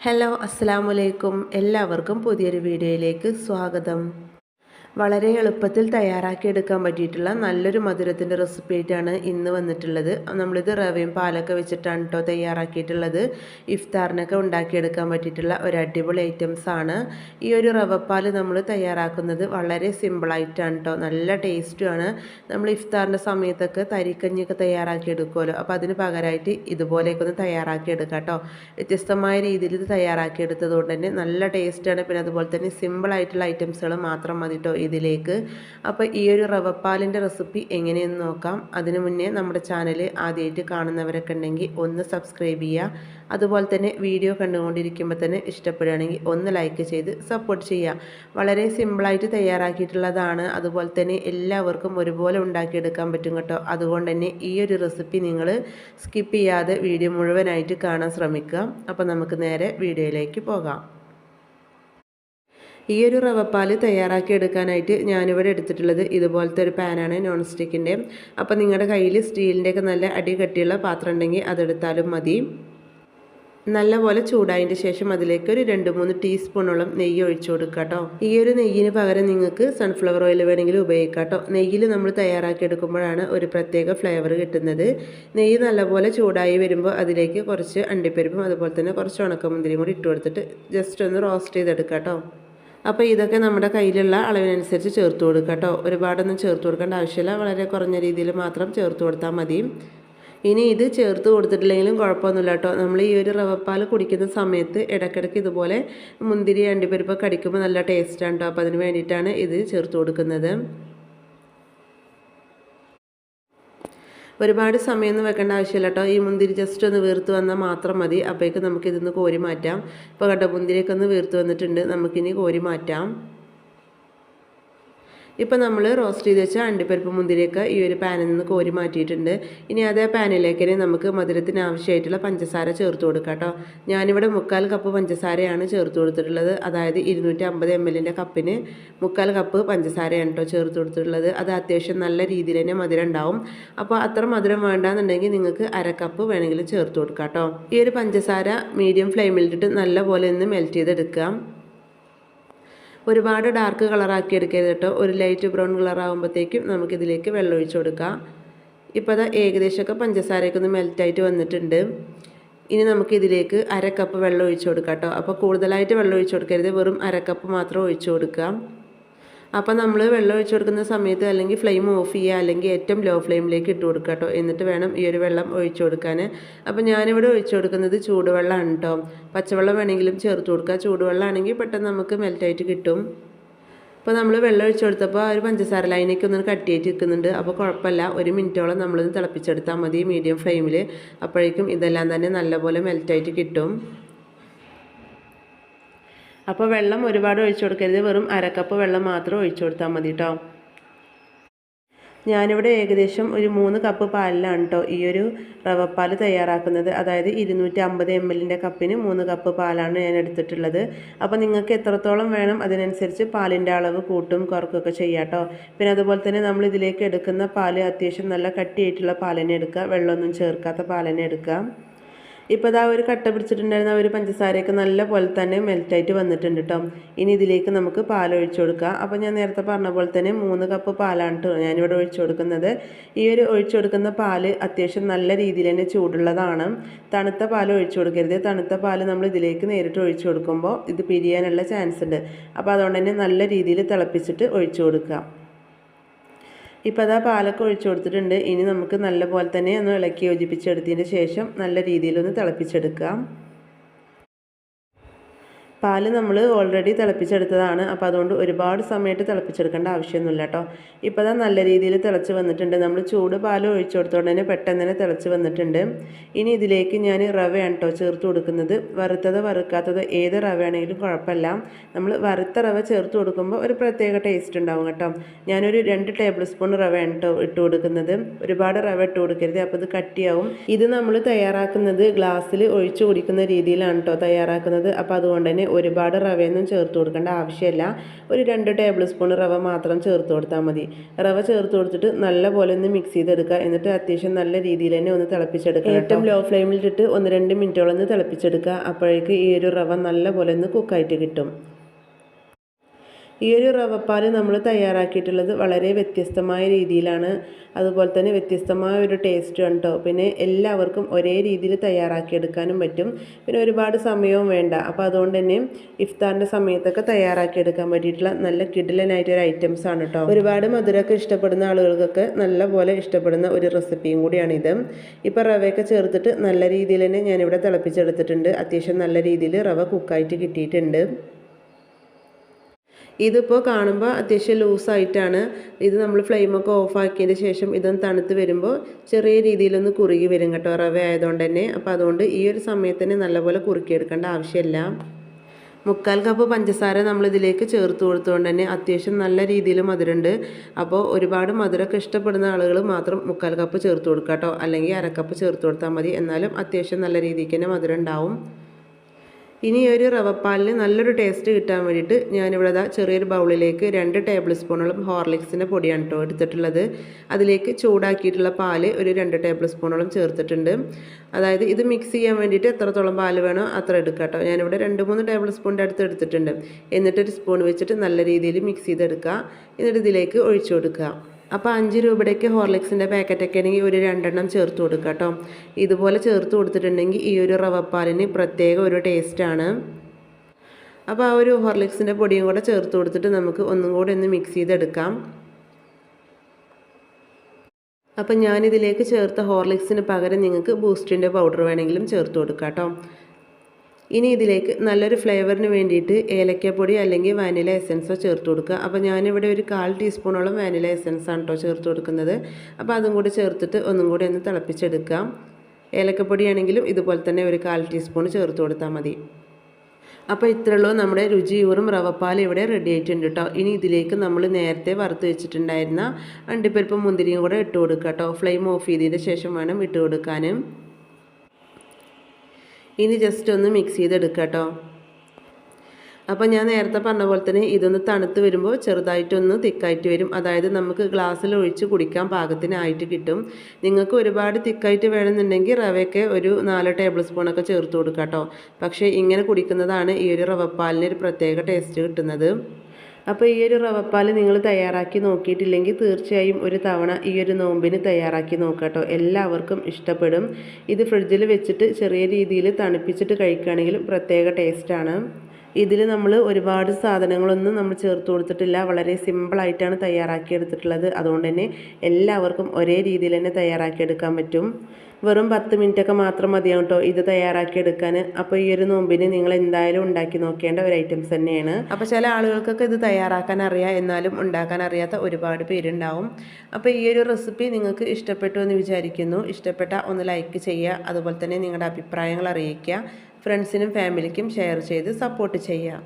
Hello അസ്സാമലൈക്കും എല്ലാവർക്കും പുതിയൊരു വീഡിയോയിലേക്ക് സ്വാഗതം. വളരെ എളുപ്പത്തിൽ തയ്യാറാക്കിയെടുക്കാൻ പറ്റിയിട്ടുള്ള നല്ലൊരു മധുരത്തിന്റെ റെസിപ്പി ആയിട്ടാണ് ഇന്ന് വന്നിട്ടുള്ളത്. നമ്മളിത് റവയും പാലൊക്കെ വെച്ചിട്ടാണ് കേട്ടോ തയ്യാറാക്കിയിട്ടുള്ളത്. ഇഫ്താറിനൊക്കെ ഉണ്ടാക്കിയെടുക്കാൻ പറ്റിയിട്ടുള്ള ഒരു അടിപൊളി ഐറ്റംസ് ആണ്. ഈ ഒരു റവപ്പാൽ നമ്മൾ തയ്യാറാക്കുന്നത് വളരെ സിമ്പിളായിട്ടാണ് കേട്ടോ നല്ല ടേസ്റ്റുമാണ് നമ്മൾ ഇഫ്താറിന്റെ സമയത്തൊക്കെ തരിക്കഞ്ഞൊക്കെ തയ്യാറാക്കിയെടുക്കുമല്ലോ. അപ്പോൾ അതിന് പകരമായിട്ട് ഇതുപോലെയൊക്കെ ഒന്ന് തയ്യാറാക്കിയെടുക്കാം കേട്ടോ വ്യത്യസ്തമായ രീതിയിൽ ഇത് തയ്യാറാക്കിയെടുത്തത് കൊണ്ട് തന്നെ നല്ല ടേസ്റ്റാണ് പിന്നെ അതുപോലെ തന്നെ സിമ്പിളായിട്ടുള്ള ഐറ്റംസുകൾ മാത്രം മതി കേട്ടോ ഇതിലേക്ക്. അപ്പോൾ ഈ ഒരു റവപ്പാലിന്റെ റെസിപ്പി എങ്ങനെയെന്ന് നോക്കാം. അതിനു മുന്നേ നമ്മുടെ ചാനൽ ആദ്യമായിട്ട് കാണുന്നവരൊക്കെ ഉണ്ടെങ്കിൽ ഒന്ന് സബ്സ്ക്രൈബ് ചെയ്യുക. അതുപോലെ തന്നെ വീഡിയോ കണ്ടുകൊണ്ടിരിക്കുമ്പോൾ തന്നെ ഇഷ്ടപ്പെടുകയാണെങ്കിൽ ഒന്ന് ലൈക്ക് ചെയ്ത് സപ്പോർട്ട് ചെയ്യുക. വളരെ സിമ്പിളായിട്ട് തയ്യാറാക്കിയിട്ടുള്ളതാണ്. അതുപോലെ തന്നെ എല്ലാവർക്കും ഒരുപോലെ ഉണ്ടാക്കിയെടുക്കാൻ പറ്റും കേട്ടോ. അതുകൊണ്ട് തന്നെ ഈ ഒരു റെസിപ്പി നിങ്ങൾ സ്കിപ്പ് ചെയ്യാതെ വീഡിയോ മുഴുവനായിട്ട് കാണാൻ ശ്രമിക്കുക. അപ്പോൾ നമുക്ക് നേരെ വീഡിയോയിലേക്ക് പോകാം. ഈ ഒരു റവപ്പാൽ തയ്യാറാക്കി എടുക്കാനായിട്ട് ഞാനിവിടെ എടുത്തിട്ടുള്ളത് ഇതുപോലത്തെ ഒരു പാനാണ് നോൺ സ്റ്റിക്കിന്റെ അപ്പോൾ നിങ്ങളുടെ കയ്യിൽ സ്റ്റീലിന്റെയൊക്കെ നല്ല അടി കട്ടിയുള്ള പാത്രം ഉണ്ടെങ്കിൽ അതെടുത്താലും മതി. നല്ലപോലെ ചൂടായതിന്റെ ശേഷം അതിലേക്ക് ഒരു രണ്ട് മൂന്ന് ടീസ്പൂണോളം നെയ്യ് ഒഴിച്ചു കൊടുക്കുക കേട്ടോ. ഈ ഒരു നെയ്യിന് പകരം നിങ്ങൾക്ക് സൺഫ്ലവർ ഓയിൽ വേണമെങ്കിൽ ഉപയോഗിക്കാം കേട്ടോ. നെയ്യിൽ നമ്മൾ തയ്യാറാക്കി എടുക്കുമ്പോഴാണ് ഒരു പ്രത്യേക ഫ്ലേവർ കിട്ടുന്നത്. നെയ്യ് നല്ലപോലെ ചൂടായി വരുമ്പോൾ അതിലേക്ക് കുറച്ച് അണ്ടിപ്പരിപ്പും അതുപോലെ തന്നെ കുറച്ച് ഉണക്കമുന്തിരിയും കൂടി ഇട്ട് കൊടുത്തിട്ട് ജസ്റ്റ് ഒന്ന് റോസ്റ്റ് ചെയ്തെടുക്കാം കേട്ടോ. അപ്പോൾ ഇതൊക്കെ നമ്മുടെ കയ്യിലുള്ള അളവിനനുസരിച്ച് ചേർത്ത് കൊടുക്കുക കേട്ടോ. ഒരുപാടൊന്നും ചേർത്ത് കൊടുക്കേണ്ട ആവശ്യമില്ല. വളരെ കുറഞ്ഞ രീതിയിൽ മാത്രം ചേർത്ത് കൊടുത്താൽ മതി. ഇനി ഇത് ചേർത്ത് കൊടുത്തിട്ടില്ലെങ്കിലും കുഴപ്പമൊന്നുമില്ല കേട്ടോ. നമ്മൾ ഈ ഒരു റവപ്പാൽ കുടിക്കുന്ന സമയത്ത് ഇടയ്ക്കിടയ്ക്ക് ഇതുപോലെ മുന്തിരി അണ്ടിപ്പരിപ്പ് കടിക്കുമ്പോൾ നല്ല ടേസ്റ്റാണ് കേട്ടോ. അപ്പോൾ അതിന് വേണ്ടിയിട്ടാണ് ഇത് ചേർത്ത് കൊടുക്കുന്നത്. ഒരുപാട് സമയമൊന്നും വെക്കേണ്ട ആവശ്യമില്ല കേട്ടോ. ഈ മുന്തിരി ജസ്റ്റ് ഒന്ന് വീർത്ത് വന്നാൽ മാത്രം മതി. അപ്പോഴേക്ക് നമുക്കിതൊന്ന് കോരി മാറ്റാം. ഇപ്പോൾ കേട്ടോ മുന്തിരിയൊക്കെ ഒന്ന് വീർത്ത് വന്നിട്ടുണ്ട്. നമുക്കിനി കോരി മാറ്റാം. ഇപ്പോൾ നമ്മൾ റോസ്റ്റ് ചെയ്ത് വെച്ച അണ്ടിപ്പരിപ്പ് മുന്തിരിയൊക്കെ ഈ ഒരു പാനിൽ നിന്ന് കോരി മാറ്റിയിട്ടുണ്ട്. ഇനി അതേ പാനിലേക്ക് നമുക്ക് മധുരത്തിന് ആവശ്യമായിട്ടുള്ള പഞ്ചസാര ചേർത്ത് കൊടുക്കാം കേട്ടോ. ഞാനിവിടെ മുക്കാൽ കപ്പ് പഞ്ചസാരയാണ് ചേർത്ത് കൊടുത്തിട്ടുള്ളത്. അതായത് ഇരുന്നൂറ്റി അമ്പത് എം എല്ലിന്റെ കപ്പിന് മുക്കാൽ കപ്പ് പഞ്ചസാരയാണ് കേട്ടോ ചേർത്ത് കൊടുത്തിട്ടുള്ളത്. അത് അത്യാവശ്യം നല്ല രീതിയിൽ തന്നെ മധുരം ഉണ്ടാവും. അപ്പോൾ അത്ര മധുരം വേണ്ടാന്നുണ്ടെങ്കിൽ നിങ്ങൾക്ക് അര കപ്പ് വേണമെങ്കിൽ ചേർത്ത് കൊടുക്കാം കേട്ടോ. ഈ ഒരു പഞ്ചസാര മീഡിയം ഫ്ലെയിമിലിട്ടിട്ട് നല്ല പോലെ ഒന്ന് മെൽറ്റ് ചെയ്തെടുക്കാം. ഒരുപാട് ഡാർക്ക് കളറാക്കി എടുക്കരുത് കേട്ടോ. ഒരു ലൈറ്റ് ബ്രൗൺ കളർ ആകുമ്പോഴത്തേക്കും നമുക്കിതിലേക്ക് വെള്ളം ഒഴിച്ചു കൊടുക്കാം. ഇപ്പോൾ അത് ഏകദേശമൊക്കെ പഞ്ചസാരയൊക്കെ ഒന്ന് മെൽറ്റായിട്ട് വന്നിട്ടുണ്ട്. ഇനി നമുക്ക് ഇതിലേക്ക് അര കപ്പ് വെള്ളം ഒഴിച്ചു കൊടുക്കാം കേട്ടോ. അപ്പോൾ കൂടുതലായിട്ട് വെള്ളം ഒഴിച്ചു കൊടുക്കരുത്. വെറും അര കപ്പ് മാത്രം ഒഴിച്ചു കൊടുക്കാം. അപ്പോൾ നമ്മൾ വെള്ളം ഒഴിച്ചു കൊടുക്കുന്ന സമയത്ത് അല്ലെങ്കിൽ ഫ്ലെയിം ഓഫ് ചെയ്യുക അല്ലെങ്കിൽ ഏറ്റവും ലോ ഫ്ലെയിമിലേക്ക് ഇട്ട് കൊടുക്കുക കേട്ടോ എന്നിട്ട് വേണം ഈ ഒരു വെള്ളം ഒഴിച്ചു കൊടുക്കാൻ അപ്പോൾ ഞാനിവിടെ ഒഴിച്ചു കൊടുക്കുന്നത് ചൂടുവെള്ളമാണ് കേട്ടോ പച്ചവെള്ളം വേണമെങ്കിലും ചേർത്ത് കൊടുക്കുക. ചൂടുവെള്ളമാണെങ്കിൽ പെട്ടെന്ന് നമുക്ക് മെൽറ്റായിട്ട് കിട്ടും. അപ്പോൾ നമ്മൾ വെള്ളം ഒഴിച്ചു കൊടുത്തപ്പോൾ ആ ഒരു പഞ്ചസാര ലൈനൊക്കെ ഒന്ന് കട്ടിയായിട്ട് നിൽക്കുന്നുണ്ട്. അപ്പോൾ കുഴപ്പമില്ല. ഒരു മിനിറ്റോളം നമ്മളൊന്ന് തിളപ്പിച്ചെടുത്താൽ മതി മീഡിയം ഫ്ലെയിമിൽ അപ്പോഴേക്കും ഇതെല്ലാം തന്നെ നല്ലപോലെ മെൽറ്റായിട്ട് കിട്ടും. അപ്പോൾ വെള്ളം ഒരുപാട് ഒഴിച്ചു കൊടുക്കരുത്. വെറും അരക്കപ്പ് വെള്ളം മാത്രം ഒഴിച്ചു കൊടുത്താൽ മതി കേട്ടോ ഞാനിവിടെ ഏകദേശം ഒരു മൂന്ന് കപ്പ് പാലിലാണ് കേട്ടോ ഈ ഒരു റവപ്പാൽ തയ്യാറാക്കുന്നത്. അതായത് ഇരുന്നൂറ്റി അമ്പത് എം എല്ലിന്റെ കപ്പിന് മൂന്ന് കപ്പ് പാലാണ് ഞാൻ എടുത്തിട്ടുള്ളത്. അപ്പോൾ നിങ്ങൾക്ക് എത്രത്തോളം വേണം അതിനനുസരിച്ച് പാലിന്റെ അളവ് കൂട്ടും കുറക്കുമൊക്കെ ചെയ്യാം കേട്ടോ പിന്നെ അതുപോലെ തന്നെ നമ്മൾ ഇതിലേക്ക് എടുക്കുന്ന പാൽ അത്യാവശ്യം നല്ല കട്ടിയായിട്ടുള്ള പാലിനെ എടുക്കുക. വെള്ളമൊന്നും ചേർക്കാത്ത പാലിനെ എടുക്കുക. ഇപ്പോൾ ഇതാ ഒരു കട്ട പിടിച്ചിട്ടുണ്ടായിരുന്ന ഒരു പഞ്ചസാരയൊക്കെ നല്ല പോലെ തന്നെ മെൽറ്റായിട്ട് വന്നിട്ടുണ്ട് കേട്ടോ ഇനി ഇതിലേക്ക് നമുക്ക് പാൽ ഒഴിച്ചു കൊടുക്കാം. അപ്പോൾ ഞാൻ നേരത്തെ പറഞ്ഞ പോലെ തന്നെ മൂന്ന് കപ്പ് പാലാണ് കേട്ടോ ഞാനിവിടെ ഒഴിച്ചു കൊടുക്കുന്നത്. ഈ ഒരു ഒഴിച്ചു കൊടുക്കുന്ന പാൽ അത്യാവശ്യം നല്ല രീതിയിൽ തന്നെ ചൂടുള്ളതാണ്. തണുത്ത പാൽ ഒഴിച്ചു കൊടുക്കരുത്. തണുത്ത പാൽ നമ്മൾ ഇതിലേക്ക് നേരിട്ട് ഒഴിച്ചു കൊടുക്കുമ്പോൾ ഇത് പിരിയാനുള്ള ചാൻസ് ഉണ്ട്. അപ്പോൾ അതുകൊണ്ട് തന്നെ നല്ല രീതിയിൽ തിളപ്പിച്ചിട്ട് ഒഴിച്ചു കൊടുക്കുക ഇപ്പോൾ അതാ പാലൊക്കെ ഒഴിച്ചു കൊടുത്തിട്ടുണ്ട്. ഇനി നമുക്ക് നല്ല പോലെ തന്നെ ഒന്ന് ഇളക്കി യോജിപ്പിച്ചെടുത്തതിന് ശേഷം നല്ല രീതിയിലൊന്ന് തിളപ്പിച്ചെടുക്കാം. പാൽ നമ്മൾ ഓൾറെഡി തിളപ്പിച്ചെടുത്തതാണ്. അപ്പോൾ അതുകൊണ്ട് ഒരുപാട് സമയത്ത് തിളപ്പിച്ചെടുക്കേണ്ട ആവശ്യമൊന്നുമില്ല കേട്ടോ ഇപ്പോൾ അതാ നല്ല രീതിയിൽ തിളച്ച് വന്നിട്ടുണ്ട്. നമ്മൾ ചൂട് പാൽ ഒഴിച്ചു കൊടുത്തോണ്ട് തന്നെ പെട്ടെന്ന് തന്നെ തിളച്ച് വന്നിട്ടുണ്ട്. ഇനി ഇതിലേക്ക് ഞാൻ റവയാണ് കേട്ടോ ചേർത്ത് കൊടുക്കുന്നത്. വറുത്തതോ വറുക്കാത്തതോ ഏത് റവയാണെങ്കിലും കുഴപ്പമില്ല. നമ്മൾ വറുത്ത റവ ചേർത്ത് കൊടുക്കുമ്പോൾ ഒരു പ്രത്യേക ടേസ്റ്റ് ഉണ്ടാവും കേട്ടോ. ഞാനൊരു രണ്ട് ടേബിൾ സ്പൂൺ റവയാണ് കേട്ടോ ഇട്ട് കൊടുക്കുന്നത്. ഒരുപാട് റവ ഇട്ട് കൊടുക്കരുത്. അപ്പോൾ ഇത് കട്ടിയാവും. ഇത് നമ്മൾ തയ്യാറാക്കുന്നത് ഗ്ലാസ്സിൽ ഒഴിച്ചു കുടിക്കുന്ന രീതിയിലാണ് കേട്ടോ തയ്യാറാക്കുന്നത്. അപ്പോൾ അതുകൊണ്ട് തന്നെ ഒരുപാട് റവയൊന്നും ചേർത്ത് കൊടുക്കേണ്ട ആവശ്യമില്ല. ഒരു രണ്ട് ടേബിൾ സ്പൂൺ റവ മാത്രം ചേർത്ത് കൊടുത്താൽ മതി. റവ ചേർത്ത് കൊടുത്തിട്ട് നല്ല പോലെ ഒന്ന് മിക്സ് ചെയ്തെടുക്കുക. എന്നിട്ട് അത്യാവശ്യം നല്ല രീതിയിൽ തന്നെ ഒന്ന് തിളപ്പിച്ചെടുക്കുക ഏറ്റവും ലോ ഫ്ലെയിമിലിട്ടിട്ട് ഒന്ന് രണ്ട് മിനിറ്റോളം ഒന്ന് തിളപ്പിച്ചെടുക്കുക. അപ്പോഴേക്ക് ഈ ഒരു റവ നല്ല പോലെ ഒന്ന് കുക്കായിട്ട് കിട്ടും. ഈ ഒരു റവപ്പാൽ നമ്മൾ തയ്യാറാക്കിയിട്ടുള്ളത് വളരെ വ്യത്യസ്തമായ രീതിയിലാണ്. അതുപോലെ തന്നെ വ്യത്യസ്തമായ ഒരു ടേസ്റ്റ് കേട്ടോ പിന്നെ എല്ലാവർക്കും ഒരേ രീതിയിൽ തയ്യാറാക്കിയെടുക്കാനും പറ്റും. പിന്നെ ഒരുപാട് സമയവും വേണ്ട. അപ്പോൾ അതുകൊണ്ട് തന്നെ ഇഫ്താറിന്റെ സമയത്തൊക്കെ തയ്യാറാക്കിയെടുക്കാൻ പറ്റിയിട്ടുള്ള നല്ല കിഡിലനായിട്ട് ഒരു ഐറ്റംസ് ആണ് കേട്ടോ ഒരുപാട് മധുരമൊക്കെ ഇഷ്ടപ്പെടുന്ന ആളുകൾക്കൊക്കെ നല്ല പോലെ ഇഷ്ടപ്പെടുന്ന ഒരു റെസിപ്പിയും കൂടിയാണിത് ഇപ്പോൾ റവയൊക്കെ ചേർത്തിട്ട് നല്ല രീതിയിൽ തന്നെ ഞാനിവിടെ തിളപ്പിച്ചെടുത്തിട്ടുണ്ട്. അത്യാവശ്യം നല്ല രീതിയിൽ റവ കുക്കായിട്ട് കിട്ടിയിട്ടുണ്ട്. ഇതിപ്പോൾ കാണുമ്പോൾ അത്യാവശ്യം ലൂസായിട്ടാണ്. ഇത് നമ്മൾ ഫ്ലെയിമൊക്കെ ഓഫാക്കിയതിന് ശേഷം ഇതൊന്ന് തണുത്ത് വരുമ്പോൾ ചെറിയ രീതിയിലൊന്ന് കുറുകി വരും കേട്ടോ റവ ആയതുകൊണ്ട് തന്നെ. അപ്പോൾ അതുകൊണ്ട് ഈ ഒരു സമയത്ത് തന്നെ നല്ലപോലെ കുറുക്കിയെടുക്കേണ്ട ആവശ്യമില്ല. മുക്കാൽ കപ്പ് പഞ്ചസാര നമ്മളിതിലേക്ക് ചേർത്ത് കൊടുത്തുകൊണ്ട് തന്നെ അത്യാവശ്യം നല്ല രീതിയിൽ മധുരമുണ്ട്. അപ്പോൾ ഒരുപാട് മധുരമൊക്കെ ഇഷ്ടപ്പെടുന്ന ആളുകൾ മാത്രം മുക്കാൽ കപ്പ് ചേർത്ത് കൊടുക്കാം കേട്ടോ. അല്ലെങ്കിൽ അരക്കപ്പ് ചേർത്ത് കൊടുത്താൽ മതി. എന്നാലും അത്യാവശ്യം നല്ല രീതിക്ക് തന്നെ മധുരം ഉണ്ടാവും. ഇനി ഒരു റവപ്പാലിന് നല്ലൊരു ടേസ്റ്റ് കിട്ടാൻ വേണ്ടിയിട്ട് ഞാനിവിടെ ഇതാ ചെറിയൊരു ബൗളിലേക്ക് രണ്ട് ടേബിൾ സ്പൂണോളം ഹോർലിക്സിന്റെ പൊടിയാണ് കേട്ടോ എടുത്തിട്ടുള്ളത്. അതിലേക്ക് ചൂടാക്കിയിട്ടുള്ള പാൽ ഒരു രണ്ട് ടേബിൾ സ്പൂണോളം ചേർത്തിട്ടുണ്ട്. അതായത് ഇത് മിക്സ് ചെയ്യാൻ വേണ്ടിയിട്ട് എത്രത്തോളം പാൽ വേണോ അത്ര എടുക്കുക കേട്ടോ ഞാനിവിടെ രണ്ട് മൂന്ന് ടേബിൾ സ്പൂണിന്റെ അടുത്ത് എടുത്തിട്ടുണ്ട്. എന്നിട്ടൊരു സ്പൂൺ വെച്ചിട്ട് നല്ല രീതിയിൽ മിക്സ് ചെയ്തെടുക്കുക. എന്നിട്ട് ഇതിലേക്ക് ഒഴിച്ചു കൊടുക്കുക. അപ്പോൾ അഞ്ച് രൂപയുടെയൊക്കെ ഹോർലിക്സിന്റെ പാക്കറ്റൊക്കെ ആണെങ്കിൽ ഒരു രണ്ടെണ്ണം ചേർത്ത് കൊടുക്കുക കേട്ടോ. ഇതുപോലെ ചേർത്ത് കൊടുത്തിട്ടുണ്ടെങ്കിൽ ഈ ഒരു റവപ്പാലിന് പ്രത്യേക ഒരു ടേസ്റ്റാണ് അപ്പോൾ ആ ഒരു ഹോർലിക്സിന്റെ പൊടിയും കൂടെ ചേർത്ത് കൊടുത്തിട്ട് നമുക്ക് ഒന്നും കൂടെ ഒന്ന് മിക്സ് ചെയ്തെടുക്കാം. അപ്പം ഞാനിതിലേക്ക് ചേർത്ത ഹോർലിക്സിന് പകരം നിങ്ങൾക്ക് ബൂസ്റ്റിന്റെ പൗഡർ വേണമെങ്കിലും ചേർത്ത് കൊടുക്കാം കേട്ടോ. ഇനി ഇതിലേക്ക് നല്ലൊരു ഫ്ലേവറിന് വേണ്ടിയിട്ട് ഏലക്കപ്പൊടി അല്ലെങ്കിൽ വാനില എസൻസോ ചേർത്ത് കൊടുക്കുക. അപ്പോൾ ഞാനിവിടെ ഒരു കാൽ ടീസ്പൂണോളം വാനില എസൻസ് ആണ് കേട്ടോ ചേർത്ത് കൊടുക്കുന്നത്. അപ്പോൾ അതും കൂടി ചേർത്തിട്ട് ഒന്നും കൂടി ഒന്ന് തിളപ്പിച്ചെടുക്കാം ഏലക്കപ്പൊടിയാണെങ്കിലും ഇതുപോലെ തന്നെ ഒരു കാൽ ടീസ്പൂൺ ചേർത്ത് കൊടുത്താൽ മതി. അപ്പോൾ ഇത്രയുള്ളൂ നമ്മുടെ രുചിയൂറും റവപ്പാൽ ഇവിടെ റെഡി ആയിട്ടുണ്ട് കേട്ടോ ഇനി ഇതിലേക്ക് നമ്മൾ നേരത്തെ വറുത്ത് വെച്ചിട്ടുണ്ടായിരുന്ന അണ്ടിപ്പരിപ്പും മുന്തിരിയും കൂടെ ഇട്ട് കൊടുക്കുക കേട്ടോ ഫ്ലെയിം ഓഫ് ചെയ്തതിന് ശേഷം വേണം ഇട്ട് കൊടുക്കാനും. ഇനി ജസ്റ്റ് ഒന്ന് മിക്സ് ചെയ്തെടുക്കുക കേട്ടോ അപ്പോൾ ഞാൻ നേരത്തെ പറഞ്ഞ പോലെ തന്നെ ഇതൊന്ന് തണുത്ത് വരുമ്പോൾ ചെറുതായിട്ടൊന്ന് തിക്കായിട്ട് വരും. അതായത് നമുക്ക് ഗ്ലാസ്സിൽ ഒഴിച്ച് കുടിക്കാൻ പാകത്തിനായിട്ട് കിട്ടും. നിങ്ങൾക്ക് ഒരുപാട് തിക്കായിട്ട് വേണമെന്നുണ്ടെങ്കിൽ റവയൊക്കെ ഒരു നാല് ടേബിൾ സ്പൂണൊക്കെ ചേർത്ത് കൊടുക്കാം കേട്ടോ പക്ഷേ ഇങ്ങനെ കുടിക്കുന്നതാണ് ഈ ഒരു റവപ്പാലിന് ഒരു പ്രത്യേക ടേസ്റ്റ് കിട്ടുന്നത്. അപ്പോൾ ഈ ഒരു റവപ്പാൽ നിങ്ങൾ തയ്യാറാക്കി നോക്കിയിട്ടില്ലെങ്കിൽ തീർച്ചയായും ഒരു തവണ ഈ ഒരു നോമ്പിന് തയ്യാറാക്കി നോക്കാട്ടോ. എല്ലാവർക്കും ഇഷ്ടപ്പെടും. ഇത് ഫ്രിഡ്ജിൽ വെച്ചിട്ട് ചെറിയ രീതിയിൽ തണുപ്പിച്ചിട്ട് കഴിക്കുകയാണെങ്കിലും പ്രത്യേക ടേസ്റ്റാണ് ഇതിൽ നമ്മൾ ഒരുപാട് സാധനങ്ങളൊന്നും നമ്മൾ ചേർത്ത് കൊടുത്തിട്ടില്ല. വളരെ സിമ്പിളായിട്ടാണ് തയ്യാറാക്കിയെടുത്തിട്ടുള്ളത്. അതുകൊണ്ട് തന്നെ എല്ലാവർക്കും ഒരേ രീതിയിൽ തന്നെ തയ്യാറാക്കിയെടുക്കാൻ പറ്റും. വെറും പത്ത് മിനിറ്റൊക്കെ മാത്രം മതിയാവും കേട്ടോ ഇത് തയ്യാറാക്കിയെടുക്കാൻ. അപ്പോൾ ഈ ഒരു നോമ്പിന് നിങ്ങൾ എന്തായാലും ഉണ്ടാക്കി നോക്കേണ്ട ഒരു ഐറ്റംസ് തന്നെയാണ്. അപ്പോൾ ചില ആളുകൾക്കൊക്കെ ഇത് തയ്യാറാക്കാൻ അറിയാം. എന്നാലും ഉണ്ടാക്കാൻ അറിയാത്ത ഒരുപാട് പേരുണ്ടാവും. അപ്പോൾ ഈ ഒരു റെസിപ്പി നിങ്ങൾക്ക് ഇഷ്ടപ്പെട്ടു എന്ന് വിചാരിക്കുന്നു. ഇഷ്ടപ്പെട്ട ഒന്ന് ലൈക്ക് ചെയ്യുക. അതുപോലെ തന്നെ നിങ്ങളുടെ അഭിപ്രായങ്ങൾ അറിയിക്കുക. ഫ്രണ്ട്സിനും ഫാമിലിക്കും ഷെയർ ചെയ്ത് സപ്പോർട്ട് ചെയ്യുക